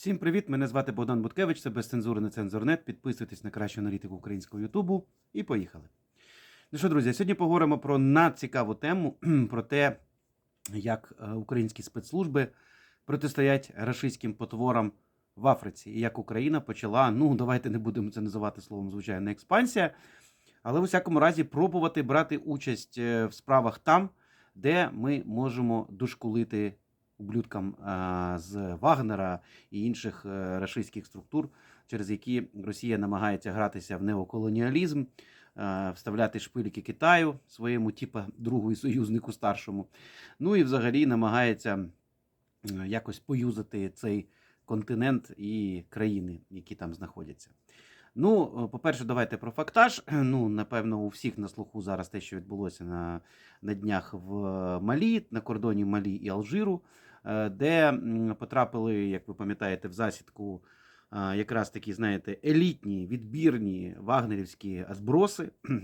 Всім привіт! Мене звати Богдан Буткевич, це безцензури на цензурнет. Підписуйтесь на кращу аналітику українського Ютубу і поїхали. Ну що, друзі, сьогодні поговоримо про надцікаву тему про те, як е, українські спецслужби протистоять рашистським потворам в Африці, і як Україна почала, ну давайте не будемо це називати словом, звичайно, експансія, але в усякому разі пробувати брати участь е, в справах там, де ми можемо дошкулити ублюдкам з Вагнера і інших е, рашистських структур, через які Росія намагається гратися в неоколоніалізм, е, вставляти шпильки Китаю своєму, типа другу союзнику старшому. Ну і взагалі намагається якось поюзати цей континент і країни, які там знаходяться. Ну, е, по-перше, давайте про фактаж. Ну, напевно, у всіх на слуху зараз те, що відбулося на, на днях в Малі, на кордоні Малі і Алжиру, де потрапили, як ви пам'ятаєте, в засідку е, якраз такі, знаєте, елітні, відбірні вагнерівські зброси.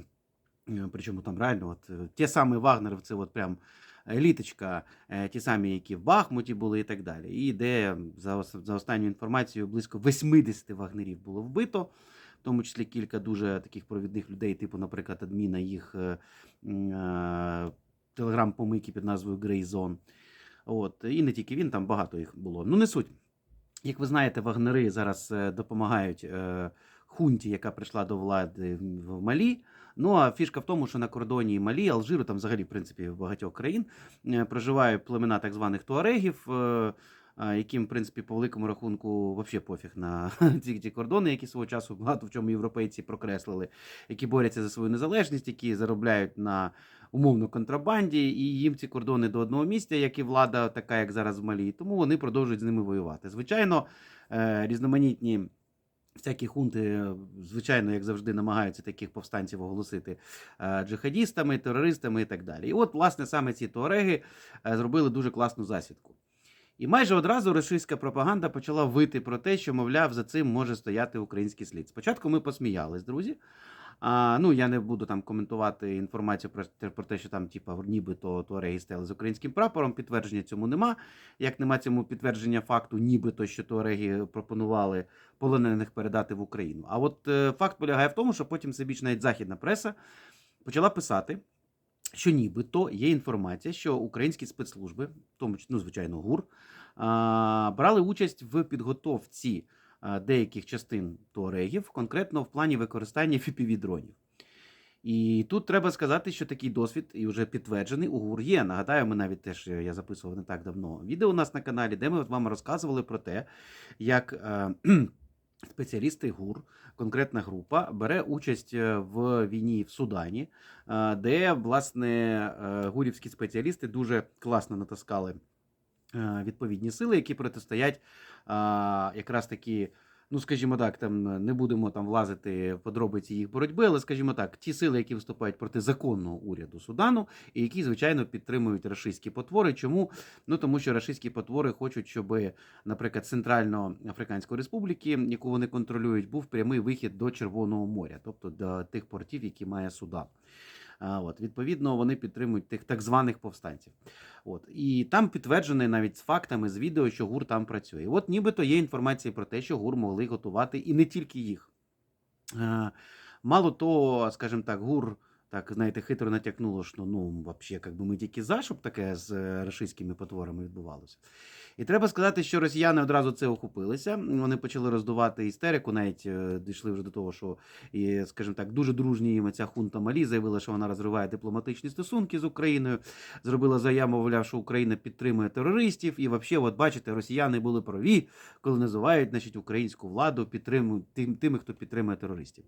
Е, Причому там реально, от е, ті самі вагнерівці, от прям еліточка, е, ті самі, які в Бахмуті були і так далі. І де за, за останню інформацією близько 80 вагнерів було вбито, в тому числі кілька дуже таких провідних людей, типу, наприклад, адміна їх е, е, телеграм-помийки під назвою Zone. От, і не тільки він, там багато їх було. Ну, не суть. Як ви знаєте, вагнери зараз е, допомагають е, хунті, яка прийшла до влади в Малі. Ну а фішка в тому, що на кордоні Малі, Алжиру, там взагалі, в принципі, в багатьох країн е, проживають племена так званих туарегів, яким, в принципі, по великому рахунку взагалі пофіг на ці, ці кордони, які свого часу багато в чому європейці прокреслили, які борються за свою незалежність, які заробляють на умовно контрабанді, і їм ці кордони до одного місця, як і влада, така як зараз в Малі. Тому вони продовжують з ними воювати. Звичайно, е, різноманітні. Всякі хунти, звичайно, як завжди, намагаються таких повстанців оголосити е, джихадістами, терористами і так далі. І от, власне, саме ці туареги е, зробили дуже класну засідку. І майже одразу російська пропаганда почала вити про те, що, мовляв, за цим може стояти український слід. Спочатку ми посміялись, друзі. А, ну, я не буду там коментувати інформацію про, про те, що там, типа, нібито туареги стояли з українським прапором. Підтвердження цьому нема. Як нема цьому підтвердження факту, нібито що туареги пропонували полонених передати в Україну. А от е, факт полягає в тому, що потім більш навіть західна преса почала писати, що нібито є інформація, що українські спецслужби, тому ну, звичайно, ГУР, брали участь в підготовці деяких частин туарегів, конкретно в плані використання FPV-дронів. І тут треба сказати, що такий досвід і вже підтверджений у ГУР є. Нагадаю, ми навіть теж е, я записував не так давно відео у нас на каналі, де ми вам розказували про те, як е, спеціалісти ГУР, конкретна група, бере участь е, в війні в Судані, е, де власне е, гурівські спеціалісти дуже класно натаскали е, відповідні сили, які протистоять якраз такі. Ну, скажімо так, там не будемо там влазити в подробиці їх боротьби, але скажімо так, ті сили, які виступають проти законного уряду Судану, і які, звичайно, підтримують рашистські потвори. Чому? Ну тому що рашистські потвори хочуть, щоб, наприклад, Центральноафриканської Республіки, яку вони контролюють, був прямий вихід до Червоного моря, тобто до тих портів, які має Судан. От, відповідно, вони підтримують тих так званих повстанців. От, і там підтверджено навіть з фактами з відео, що ГУР там працює. От нібито є інформація про те, що ГУР могли готувати і не тільки їх. Е, Мало того, скажімо так, ГУР. Так, знаєте, хитро натякнуло, що ну, взагалі, як би ми тільки за, щоб таке з е, рашистськими потворами відбувалося. І треба сказати, що росіяни одразу це охопилися. Вони почали роздувати істерику, навіть е, дійшли вже до того, що, скажімо так, дуже дружні їм ця хунта Малі заявила, що вона розриває дипломатичні стосунки з Україною. Зробила заяву, мовляв, що Україна підтримує терористів. І взагалі, от бачите, росіяни були праві, коли називають значить, українську владу підтримують тим, тими, хто підтримує терористів.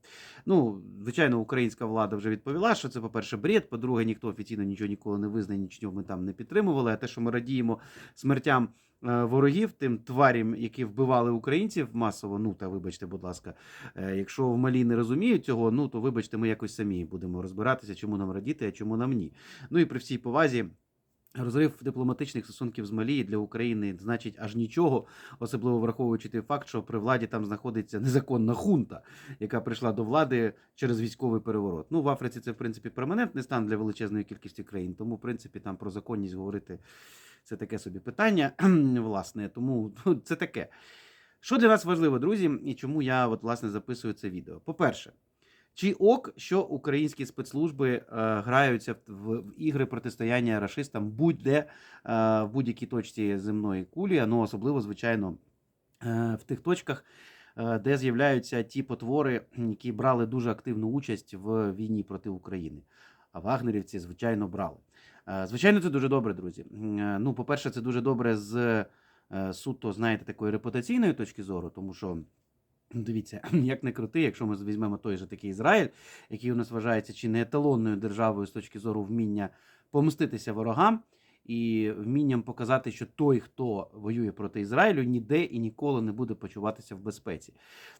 Ну, звичайно, українська влада вже відповіла, що це, по-перше, бред. По-друге, ніхто офіційно нічого ніколи не визнає, нічого ми там не підтримували. А те, що ми радіємо смертям е, ворогів, тим тварям, які вбивали українців масово. Ну та вибачте, будь ласка, е, якщо в Малі не розуміють цього, ну то вибачте, ми якось самі будемо розбиратися, чому нам радіти, а чому нам ні. Ну і при всій повазі. Розрив дипломатичних стосунків з Малі для України значить аж нічого, особливо враховуючи той факт, що при владі там знаходиться незаконна хунта, яка прийшла до влади через військовий переворот. Ну в Африці це в принципі перманентний стан для величезної кількості країн. Тому, в принципі, там про законність говорити це таке собі питання. Власне, тому ну, це таке. Що для нас важливо, друзі, і чому я от, власне записую це відео? По-перше, чи ок, що українські спецслужби е, граються в, в ігри протистояння рашистам будь-де е, в будь-якій точці земної кулі, ну особливо, звичайно, е, в тих точках, е, де з'являються ті потвори, які брали дуже активну участь в війні проти України. А вагнерівці, звичайно, брали. Е, Звичайно, це дуже добре, друзі. Е, Ну, по-перше, це дуже добре з е, суто, знаєте, такої репутаційної точки зору, тому що. Ну, Дивіться, як не крути, якщо ми візьмемо той же такий Ізраїль, який у нас вважається чи не еталонною державою з точки зору вміння помститися ворогам і вмінням показати, що той, хто воює проти Ізраїлю, ніде і ніколи не буде почуватися в безпеці.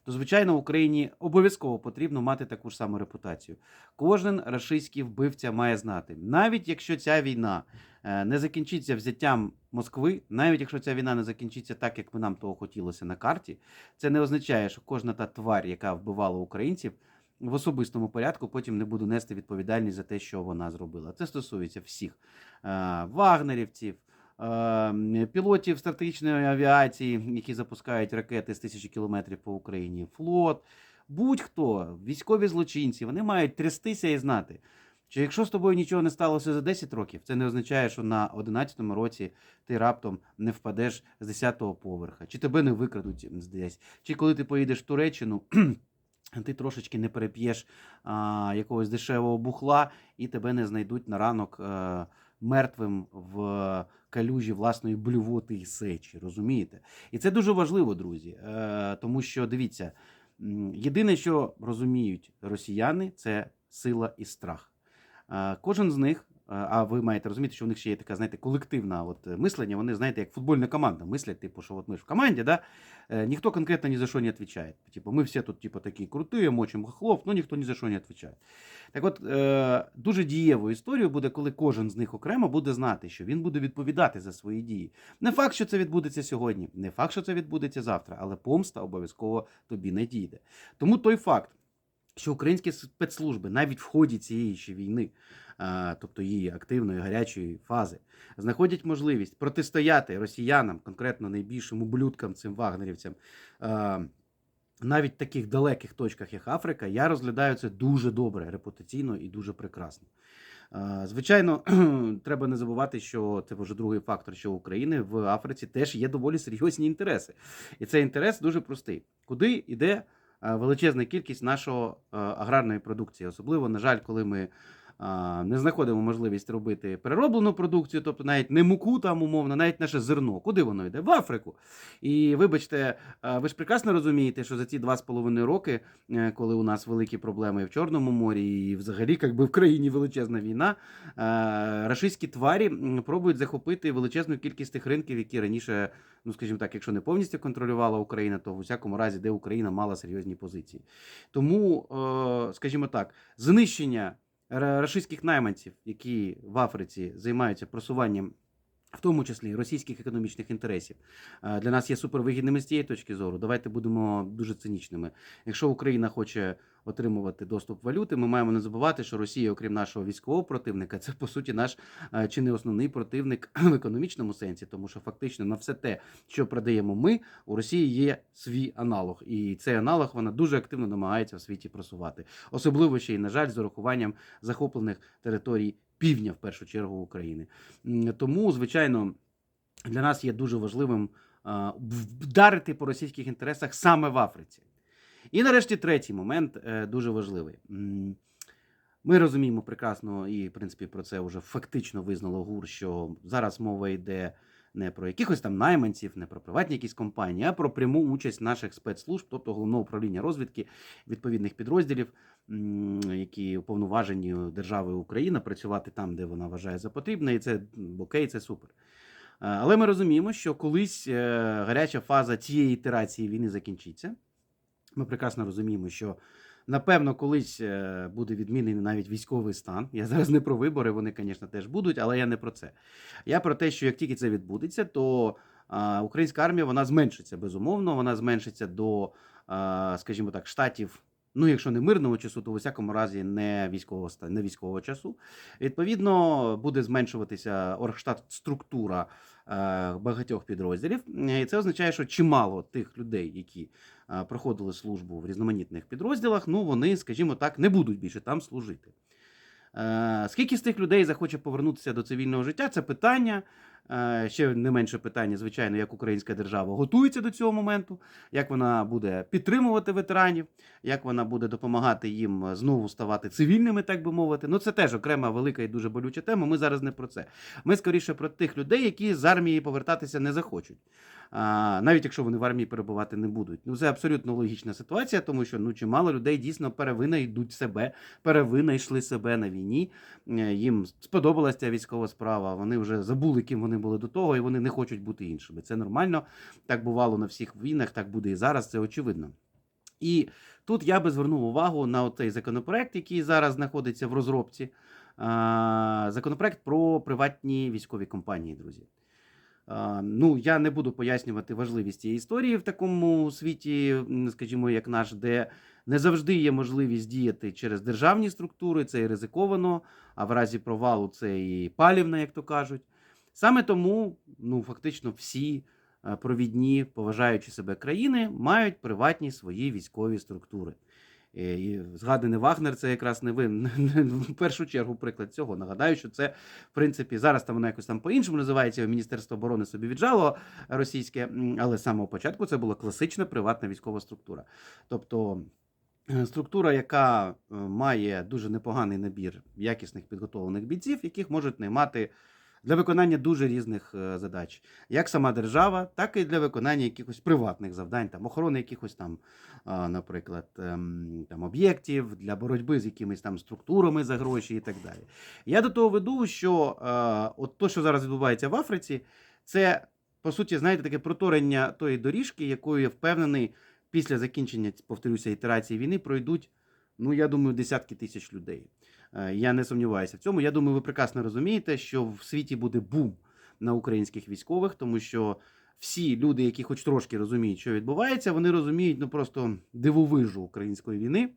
То, звичайно, Україні обов'язково потрібно мати таку ж саму репутацію. Кожен рашистський вбивця має знати, навіть якщо ця війна е, не закінчиться взяттям Москви, навіть якщо ця війна не закінчиться так, як би нам того хотілося на карті, це не означає, що кожна та тварь, яка вбивала українців, в особистому порядку потім не буде нести відповідальність за те, що вона зробила. Це стосується всіх Е, вагнерівців. е, Пілотів стратегічної авіації, які запускають ракети з тисячі кілометрів по Україні, флот, будь-хто, військові злочинці, вони мають трястися і знати, що якщо з тобою нічого не сталося за 10 років, це не означає, що на 11-му році ти раптом не впадеш з 10-го поверха, чи тебе не викрадуть десь, чи коли ти поїдеш в Туреччину. Ти трошечки не переп'єш а, якогось дешевого бухла, і тебе не знайдуть на ранок е, мертвим в калюжі власної блювоти і сечі. Розумієте? І це дуже важливо, друзі. Е, тому що дивіться, єдине, що розуміють росіяни, це сила і страх. Е, Кожен з них, а ви маєте розуміти, що в них ще є така, знаєте, колективна от е, мислення. Вони, знаєте, як футбольна команда мислять, типу, що от ми ж в команді, да? е, ніхто конкретно ні за що не відповідає. Типу, ми всі тут, типу, такі круті, мочимо хохлов, ну ніхто ні за що не відповідає. Так от, е, дуже дієвою історією буде, коли кожен з них окремо буде знати, що він буде відповідати за свої дії. Не факт, що це відбудеться сьогодні, не факт, що це відбудеться завтра, але помста обов'язково тобі не дійде. Тому той факт, що українські спецслужби навіть в ході цієї ще війни, тобто її активної гарячої фази, знаходять можливість протистояти росіянам, конкретно найбільшим ублюдкам цим вагнерівцям. навіть в таких далеких точках, як Африка, я розглядаю це дуже добре, репутаційно і дуже прекрасно. Звичайно, треба не забувати, що це вже другий фактор, що України в Африці теж є доволі серйозні інтереси. І цей інтерес дуже простий. Куди йде величезна кількість нашого аграрної продукції? Особливо, на жаль, коли ми не знаходимо можливість робити перероблену продукцію, тобто навіть не муку там умовно, навіть наше зерно. Куди воно йде? В Африку. І вибачте, ви ж прекрасно розумієте, що за ці два з половиною роки, е, коли у нас великі проблеми в Чорному морі, і взагалі, якби в країні величезна війна, рашистські тварі пробують захопити величезну кількість тих ринків, які раніше, ну скажімо так, якщо не повністю контролювала Україна, то в усякому разі, де Україна мала серйозні позиції. Тому, е, скажімо так, знищення рашистських найманців, які в Африці займаються просуванням. В тому числі російських економічних інтересів е, для нас є супервигідними з цієї точки зору. Давайте будемо дуже цинічними. Якщо Україна хоче отримувати доступ валюти, ми маємо не забувати, що Росія, окрім нашого військового противника, це по суті наш е, чи не основний противник в економічному сенсі, тому що фактично на все те, що продаємо ми, у Росії є свій аналог, і цей аналог вона дуже активно намагається в світі просувати, особливо ще й на жаль, з урахуванням захоплених територій півдня, в першу чергу України. Тому, звичайно, для нас є дуже важливим вдарити по російських інтересах саме в Африці. І нарешті третій момент е, дуже важливий. Ми розуміємо прекрасно, і в принципі про це вже фактично визнало ГУР, що зараз мова йде не про якихось там найманців, не про приватні якісь компанії, а про пряму участь наших спецслужб, тобто головного управління розвідки відповідних підрозділів, які уповноважені державою Україна працювати там, де вона вважає за потрібне, і це окей, це супер. Е, Але ми розуміємо, що колись е, гаряча фаза цієї ітерації війни закінчиться. Ми прекрасно розуміємо, що напевно колись е, буде відмінений навіть військовий стан. Я зараз не про вибори, вони, звісно, теж будуть, але я не про це. Я про те, що як тільки це відбудеться, то українська армія вона зменшиться безумовно. Вона зменшиться до, скажімо так, штатів Ну, якщо не мирного часу, то в усякому разі не військового не військового часу. Відповідно, буде зменшуватися оргштат структура е, багатьох підрозділів. І це означає, що чимало тих людей, які проходили службу в різноманітних підрозділах, ну вони, скажімо так, не будуть більше там служити. Е, Скільки з тих людей захоче повернутися до цивільного життя? Це питання. Е, Ще не менше питання, звичайно, як українська держава готується до цього моменту, як вона буде підтримувати ветеранів, як вона буде допомагати їм знову ставати цивільними, так би мовити. Ну це теж окрема велика і дуже болюча тема. Ми зараз не про це. Ми скоріше про тих людей, які з армії повертатися не захочуть. Навіть якщо вони в армії перебувати не будуть. Ну це абсолютно логічна ситуація, тому що ну чимало людей дійсно перевинайдуть себе, перевинайшли себе на війні. Е, Їм сподобалася ця військова справа. Вони вже забули, ким вони були до того, і вони не хочуть бути іншими. Це нормально. Так бувало на всіх війнах, так буде і зараз. Це очевидно. І тут я би звернув увагу на цей законопроект, який зараз знаходиться в розробці. Законопроект про приватні військові компанії, друзі. Ну, я не буду пояснювати важливість цієї історії в такому світі, скажімо, як наш, де не завжди є можливість діяти через державні структури, це і ризиковано, а в разі провалу це і палівна, як то кажуть. Саме тому, ну, фактично, всі е, провідні, поважаючи себе країни, мають приватні свої військові структури. Е, І згаданий Вагнер це якраз не вин в першу чергу приклад цього. Нагадаю, що це в принципі зараз там воно якось там по-іншому називається Міністерство оборони собі віджало російське, але з самого початку це була класична приватна військова структура. Тобто е, структура, яка е, має дуже непоганий набір якісних підготовлених бійців, яких можуть наймати для виконання дуже різних е, задач, як сама держава, так і для виконання якихось приватних завдань, там охорони якихось там, наприклад, ем, там об'єктів для боротьби з якимись там структурами за гроші і так далі. Я до того веду, що е, от то, що зараз відбувається в Африці, це по суті, знаєте, таке проторення тої доріжки, якою я впевнений, після закінчення, повторюся, ітерації війни пройдуть. Ну, я думаю, десятки тисяч людей. Е, Я не сумніваюся в цьому. Я думаю, ви прекрасно розумієте, що в світі буде бум на українських військових, тому що всі люди, які хоч трошки розуміють, що відбувається, вони розуміють ну просто дивовижу української війни,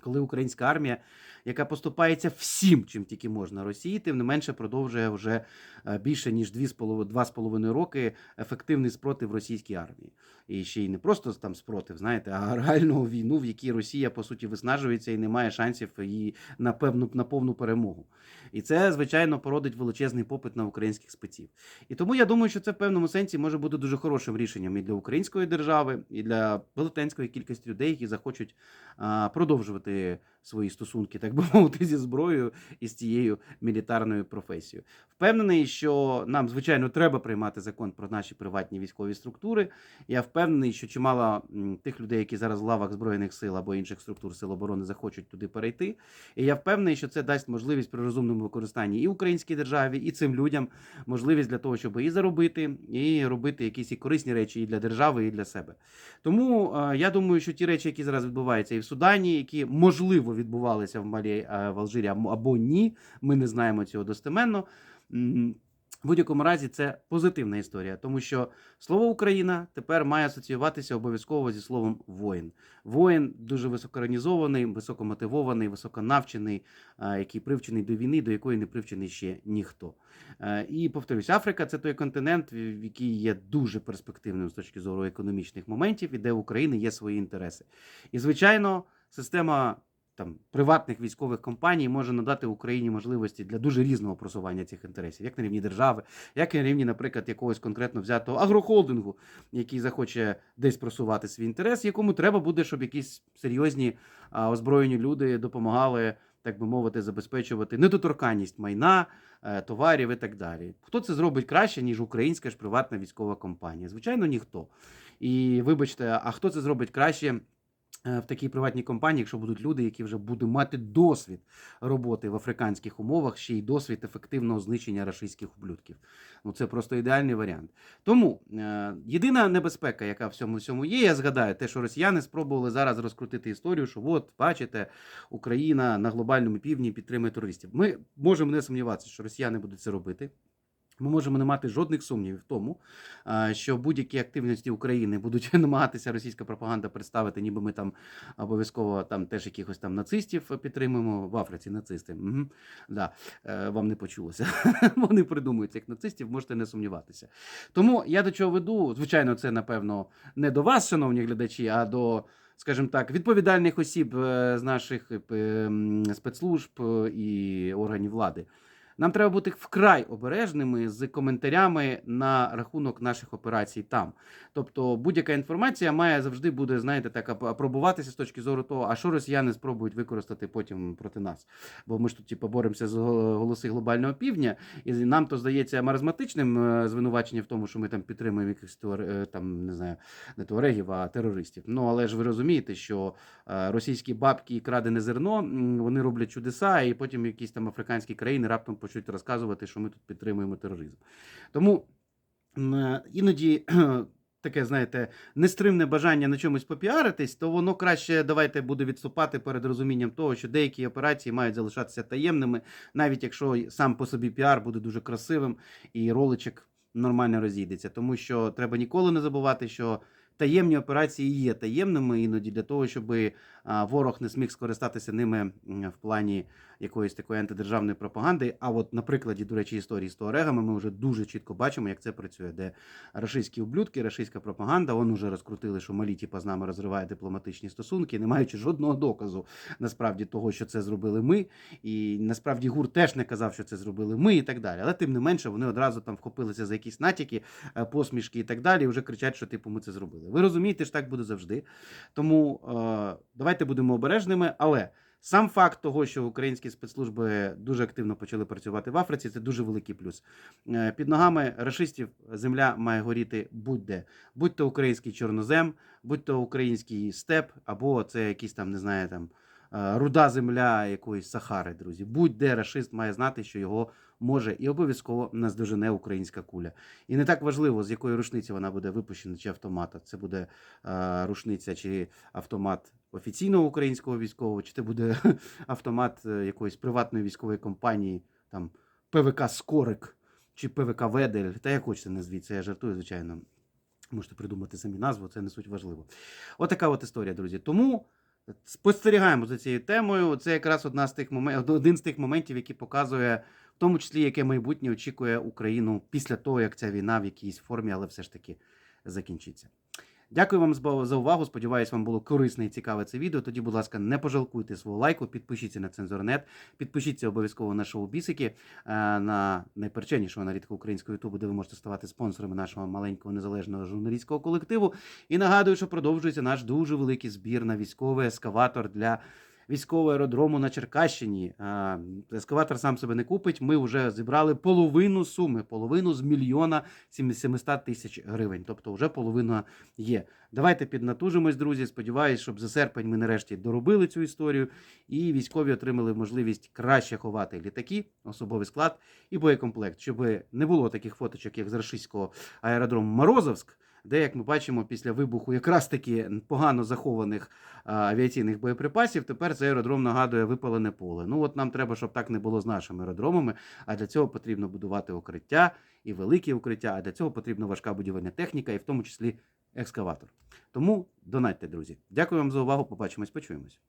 коли українська армія, яка поступається всім, чим тільки можна Росії, тим не менше продовжує вже е, більше ніж 2,5 роки ефективний спротив російській армії. І ще й не просто там спротив, знаєте, а реальну війну, в якій Росія по суті виснажується і не має шансів її на певну на повну перемогу. І це, звичайно, породить величезний попит на українських спеців. І тому я думаю, що це в певному сенсі може бути дуже хорошим рішенням і для української держави, і для велетенської кількості людей, які захочуть а, продовжувати свої стосунки, так би мовити, зі зброєю і з цією мілітарною професією. Впевнений, що нам, звичайно, треба приймати закон про наші приватні військові структури. Я впевнений, що чимало тих людей, які зараз в лавах збройних сил або інших структур сил оборони захочуть туди перейти. І я впевнений, що це дасть можливість при розумному використанні і українській державі, і цим людям можливість для того, щоб і заробити, і робити якісь і корисні речі і для держави, і для себе. Тому е, я думаю, що ті речі, які зараз відбуваються і в Судані, які можливо відбувалися в Малі е, в Алжирі або- ні, ми не знаємо цього достеменно. В будь-якому разі це позитивна історія, тому що слово Україна тепер має асоціюватися обов'язково зі словом воїн. Воїн дуже високоорганізований, високомотивований, високонавчений, який привчений до війни, до якої не привчений ще ніхто. Е, І повторюсь, Африка це той континент, в який є дуже перспективним з точки зору економічних моментів, і де в України є свої інтереси. І звичайно, система там приватних військових компаній може надати Україні можливості для дуже різного просування цих інтересів, як на рівні держави, як і на рівні, наприклад, якогось конкретно взятого агрохолдингу, який захоче десь просувати свій інтерес, якому треба буде, щоб якісь серйозні а, озброєні люди допомагали, так би мовити, забезпечувати недоторканність майна, е, товарів і так далі. Хто це зробить краще, ніж українська ж приватна військова компанія? Звичайно, ніхто. І вибачте, а хто це зробить краще? Е, В такій приватній компанії, якщо будуть люди, які вже будуть мати досвід роботи в африканських умовах, ще й досвід ефективного знищення рашистських ублюдків. Ну це просто ідеальний варіант. Тому е, єдина небезпека, яка в цьому всьому є, я згадаю, те, що росіяни спробували зараз розкрутити історію, що от бачите, Україна на глобальному півдні підтримує терористів. Ми можемо не сумніватися, що росіяни будуть це робити. Ми можемо не мати жодних сумнівів в тому, що будь-які активності України будуть намагатися російська пропаганда представити, ніби ми там обов'язково там теж якихось там нацистів підтримуємо в Африці. Нацисти. Угу. Да. Е, Вам не почулося. Вони придумують як нацистів, можете не сумніватися. Тому я до чого веду, звичайно, це напевно не до вас, шановні глядачі, а до. Скажімо так, відповідальних осіб е, з наших спецслужб е, і органів влади. Нам треба бути вкрай обережними з коментарями на рахунок наших операцій там. Тобто будь-яка інформація має завжди буде, знаєте, так ап- апробуватися з точки зору того, а що росіяни спробують використати потім проти нас. Бо ми ж тут типу, боремося з голоси глобального півдня, і нам то здається маразматичним е, звинувачення в тому, що ми там підтримуємо якихось туар- е, там, не знаю, не туарегів, а терористів. Ну але ж ви розумієте, що е, російські бабки і крадене зерно вони роблять чудеса, і потім якісь там африканські країни раптом почнуть розказувати, що ми тут підтримуємо тероризм. Тому е, іноді. Таке, знаєте, нестримне бажання на чомусь попіаритись, то воно краще давайте буде відступати перед розумінням того, що деякі операції мають залишатися таємними, навіть якщо сам по собі піар буде дуже красивим і роличок нормально розійдеться. Тому що треба ніколи не забувати, що таємні операції є таємними іноді для того, щоб ворог не зміг скористатися ними в плані якоїсь такої антидержавної пропаганди. А от на прикладі, до речі, історії з туарегами ми вже дуже чітко бачимо, як це працює, де рашистські ублюдки, рашистська пропаганда, вони вже розкрутили, що малі типа з нами розриває дипломатичні стосунки, не маючи жодного доказу насправді того, що це зробили ми. І насправді ГУР теж не казав, що це зробили ми, і так далі. Але тим не менше, вони одразу там вхопилися за якісь натяки, е, посмішки і так далі, і вже кричать, що типу ми це зробили. Ви розумієте, що так буде завжди. Тому е, давайте будемо обережними, але. Сам факт того, що українські спецслужби дуже активно почали працювати в Африці, це дуже великий плюс. Е, Під ногами рашистів земля має горіти будь-де. Будь то український чорнозем, будь то український степ, або це якийсь там, не знаю, там руда земля якоїсь Сахари, друзі. Будь-де рашист має знати, що його може і обов'язково наздожене українська куля. І не так важливо, з якої рушниці вона буде випущена, чи автомата. Це буде е, рушниця чи автомат офіційного українського військового, чи це буде автомат е, якоїсь приватної військової компанії, там ПВК Скорик чи ПВК Ведель, та як хочете назвіть, це я жартую, звичайно. Можете придумати самі назву, це не суть важливо. Отака от історія, друзі. Тому спостерігаємо за цією темою. Це якраз одна з тих моментів, один з тих моментів, які показує, в тому числі, яке майбутнє очікує Україну після того, як ця війна в якійсь формі, але все ж таки закінчиться. Дякую вам за- увагу. Сподіваюсь, вам було корисне і цікаве це відео. Тоді, будь ласка, не пожалкуйте свого лайку, підпишіться на Цензорнет, підпишіться обов'язково на шоу Бісики, е, на найперченнішого аналітику українського Ютубу, де ви можете ставати спонсорами нашого маленького незалежного журналістського колективу. І нагадую, що продовжується наш дуже великий збір на військовий ескаватор для. Військового аеродрому на Черкащині. Ескаватор сам себе не купить. Ми вже зібрали половину суми, половину з мільйона 700 тисяч гривень. Тобто вже половина є. Давайте піднатужимось, друзі. Сподіваюсь, щоб за серпень ми нарешті доробили цю історію, і військові отримали можливість краще ховати літаки, особовий склад і боєкомплект, щоб не було таких фоточок, як з рашистського аеродрому Морозовськ. Де, як ми бачимо, після вибуху якраз таки погано захованих авіаційних боєприпасів, тепер цей аеродром нагадує випалене поле. Ну от нам треба, щоб так не було з нашими аеродромами. А для цього потрібно будувати укриття і великі укриття. А для цього потрібна важка будівельна техніка, і в тому числі екскаватор. Тому донатьте, друзі. Дякую вам за увагу. Побачимось, почуємось.